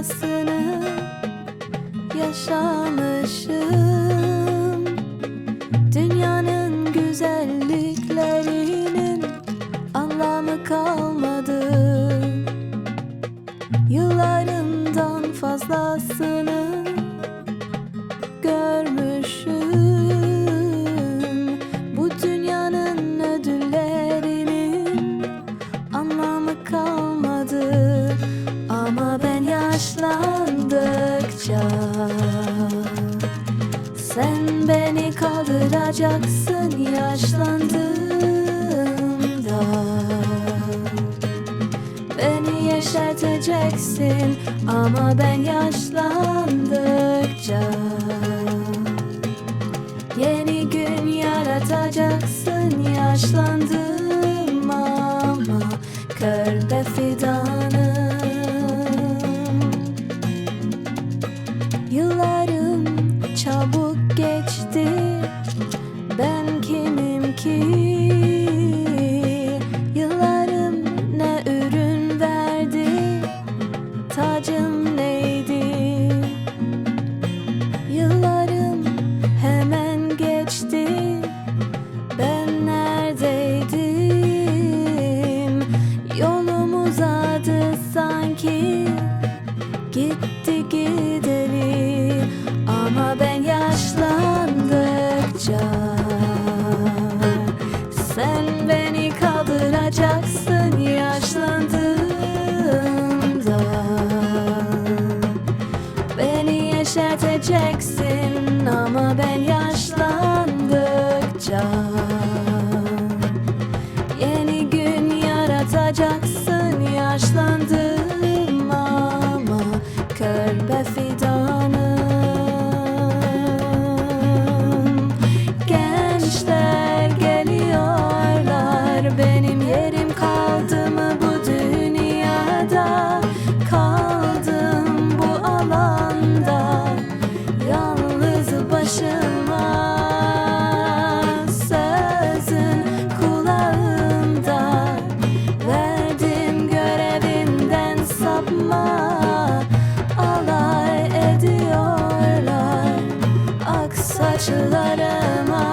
rüyasını yaşamışım. Dünyanın güzelliklerinin anlamı kalmadı. Yıllarından fazlasını kaldıracaksın yaşlandığımda. Beni yeşerteceksin ama ben yaşlandıkça. Yeni gün yaratacaksın yaşlandım ama Körpe fidanım Gideri Ama ben yaşlandıkça Sen beni kaldıracaksın yaşlandığımda. Beni yeşerteceksin ama ben yaşlandıkça. Yeni gün yaratacaksın yaşlandım yerim kaldı bu dünyada? Kaldım bu alanda. Yalnız başıma Sözün kulağımda Verdim görevinden sapma. Alay ediyorlar. Ak saçlarıma